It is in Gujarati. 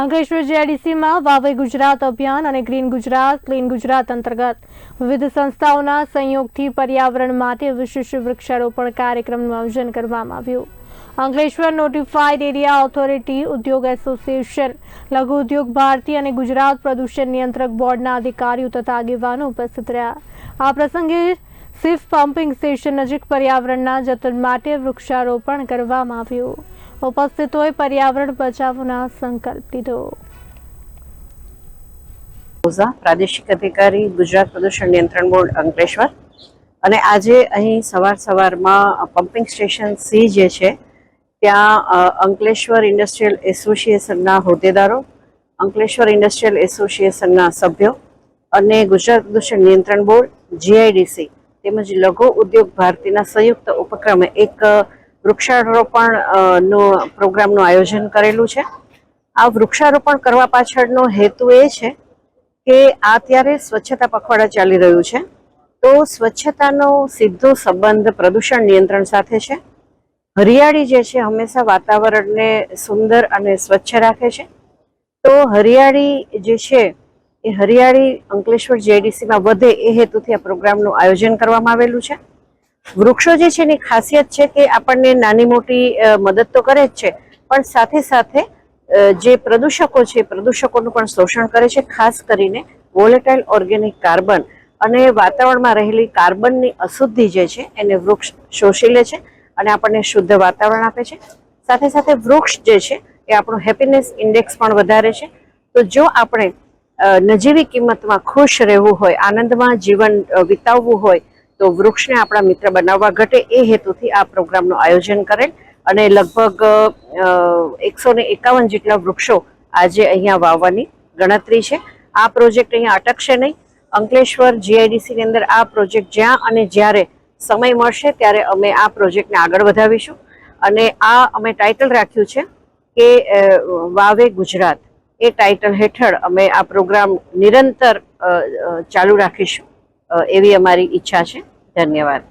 અંકલેશ્વર જીઆઈડીસીમાં વાવે ગુજરાત અભિયાન અને ગ્રીન ગુજરાત, ક્લીન ગુજરાત અંતર્ગત વિવિધ સંસ્થાઓના સંયોગથી પર્યાવરણ માટે વિશેષ વૃક્ષારોપણ કાર્યક્રમનું આયોજન કરવામાં આવ્યું. Ankleshwar notified area authority Udyog association Laghu Udyog Bharati અને ગુજરાત પ્રદૂષણ નિયંત્રક બોર્ડના અધિકારીઓ તથા આગેવાનો ઉપસ્થિત રહ્યા. આ પ્રસંગે સિફ પમ્પિંગ સ્ટેશન નજીક પર્યાવરણના જતન માટે વૃક્ષારોપણ કરવામાં આવ્યું. ઉપસ્થિતોએ પર્યાવરણ બચાવવાનો સંકલ્પ લીધો. પ્રાદેશિક અધિકારી, ગુજરાત પ્રદૂષણ નિયંત્રણ બોર્ડ, અંકલેશ્વર. અને આજે અહીં સવાર સવારમાં પમ્પિંગ સ્ટેશન સી જે છે, ત્યાં અંકલેશ્વર ઇન્ડસ્ટ્રીયલ એસોસિએશનના હોદ્દેદારો, અંકલેશ્વર ઇન્ડસ્ટ્રીયલ એસોસિએશનના સભ્યો અને ગુજરાત પ્રદૂષણ નિયંત્રણ બોર્ડ, જીઆઈડીસી તેમજ લઘુ ઉદ્યોગ ભારતીના સંયુક્ત ઉપક્રમે એક વૃક્ષારોપણ નો પ્રોગ્રામનું આયોજન કરેલું છે. આ વૃક્ષારોપણ કરવા પાછળનો હેતુ એ છે કે અત્યારે સ્વચ્છતા પખવાડા ચાલી રહ્યું છે. તો સ્વચ્છતાનો સીધો સંબંધ પ્રદૂષણ નિયંત્રણ સાથે છે. હરિયાળી જે છે હંમેશા વાતાવરણને સુંદર અને સ્વચ્છ રાખે છે. તો હરિયાળી જે છે એ હરિયાળી અંકલેશ્વર જેડીસીમાં વધે એ હેતુથી આ પ્રોગ્રામનું આયોજન કરવામાં આવેલું છે. વૃક્ષો જે છે એની ખાસિયત છે કે આપણને નાની મોટી મદદ તો કરે જ છે, પણ સાથે સાથે જે પ્રદૂષકો છે પ્રદૂષકોનું પણ શોષણ કરે છે, ખાસ કરીને વોલેટાઇલ ઓર્ગેનિક કાર્બન અને વાતાવરણમાં રહેલી કાર્બનની અશુદ્ધિ જે છે એને વૃક્ષ શોષી લે છે અને આપણને શુદ્ધ વાતાવરણ આપે છે. સાથે સાથે વૃક્ષ જે છે એ આપણું હેપીનેસ ઇન્ડેક્સ પણ વધારે છે. તો જો આપણે નજીવી કિંમતમાં ખુશ રહેવું હોય, આનંદમાં જીવન વિતાવવું હોય તો વૃક્ષને આપણા મિત્ર બનાવવા ઘટે એ હેતુથી આ પ્રોગ્રામનું આયોજન કરેલ અને લગભગ એકસો એકાવન જેટલા વૃક્ષો આજે અહીંયા વાવવાની ગણતરી છે. આ પ્રોજેક્ટ અહીંયા અટકશે નહીં. અંકલેશ્વર જીઆઈડીસીની અંદર આ પ્રોજેક્ટ જ્યાં અને જ્યારે સમય મળશે ત્યારે અમે આ પ્રોજેક્ટને આગળ વધાવીશું. અને આ અમે ટાઇટલ રાખ્યું છે કે વાવે ગુજરાત. એ ટાઇટલ હેઠળ અમે આ પ્રોગ્રામ નિરંતર ચાલુ રાખીશું. એવી અમારી ઈચ્છા છે. ધન્યવાદ.